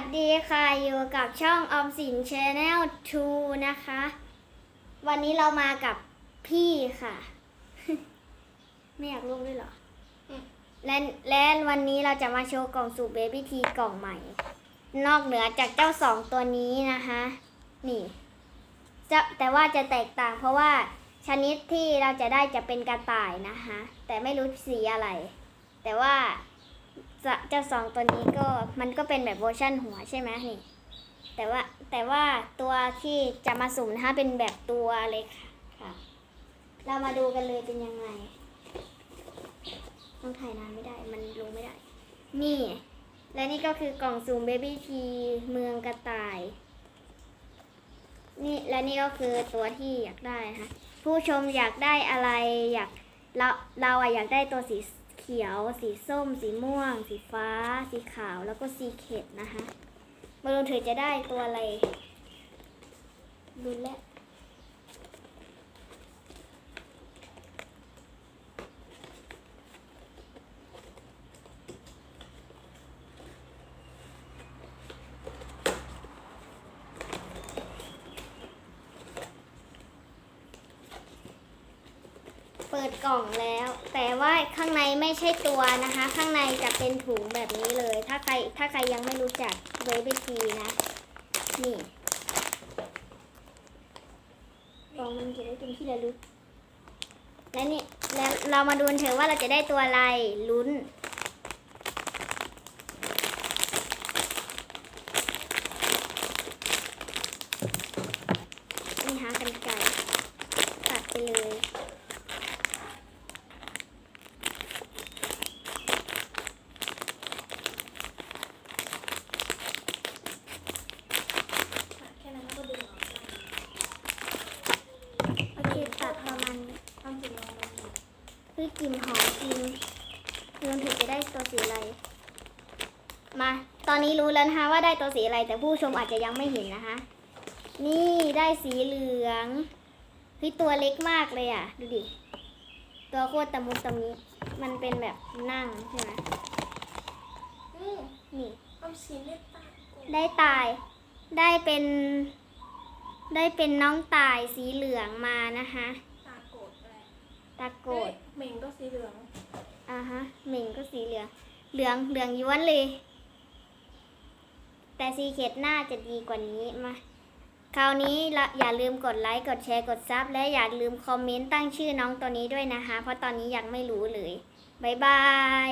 สดีค่ะอยู่กับช่องออมสิน Channel 2นะคะ วันนี้เรามากับพี่ค่ะ ไม่อยากลูกด้วยเหรอ และและวันนี้เราจะมาโชว์กล่องสูบเบบี้ทีกล่องใหม่ นอกเหนือจากเจ้าสองตัวนี้นะคะ นี่จะแต่ว่าจะแตกต่างเพราะว่าชนิดที่เราจะได้จะเป็นกระต่ายนะคะ แต่ไม่รู้สีอะไร แต่ว่าจะ เจ้าสองตัวนี้ก็มันก็เป็นแบบเวอร์ชั่นหัวใช่ไหมนี่ แต่ว่าแต่ว่าตัวที่จะมาสุ่มนะคะเป็นแบบตัวเล็กค่ะค่ะ เรามาดูกันเลยเป็นยังไง ต้องถ่ายนานไม่ได้มันลงไม่ได้ นี่ และนี่ก็คือกล่องสุ่มเบบี้ทีเมืองกระต่าย นี่และนี่ก็คือตัวที่อยากได้นะคะผู้ชมอยากได้อะไรอยากเราเราอะอยากได้ตัวสี เขียว สีส้ม สีม่วง สีฟ้า สีขาว แล้วก็สีเข็ดนะคะมาดูเธอจะได้ตัวอะไรดูแล เปิดกล่องแล้ว แต่ว่าข้างในไม่ใช่ตัวนะคะ ข้างในจะเป็นถุงแบบนี้เลย ถ้าใครถ้าใครยังไม่รู้จักเวเบทีนะ นี่กล่องมันจะได้เป็นที่ระลึกและนี่แล้วเรามาดูกันเถอะว่าเราจะได้ตัวอะไรลุ้นนี่หากันไก่ตัดไปเลย แค่นั้นแล้วก็ดึงออกได้ โอเคตัดประมาณ ทำสิ่งลองลองดู คือกลิ่นหอมจริงรวมถึงจะได้ตัวสีอะไร มา ตอนนี้รู้แล้วนะคะว่าได้ตัวสีอะไร แต่ผู้ชมอาจจะยังไม่เห็นนะคะ นี่ได้สีเหลืองเฮ้ยตัวเล็กมากเลยอะ ดูดิ ตัวโคตรตะมุตะมิมันเป็นแบบนั่งใช่ไหมอืมนี่เอาสีเล็บตาโกนได้ตาย ได้เป็น ได้เป็นน้องตายสีเหลืองมานะคะ ตาโกดอะไร ตาโกดเฮ้ยเหม่งก็สีเหลือง อ่าฮะเหม่งก็สีเหลือง เหลืองเหลืองย้วนเลย แต่ซีเคดน่าจะดีกว่านี้มา คราวนี้ละอย่าลืมกดไลค์ กดแชร์ กดซับ และอย่าลืมคอมเมนต์ตั้งชื่อน้องตัวนี้ด้วยนะคะ เพราะตอนนี้ยังไม่รู้เลย บ๊ายบาย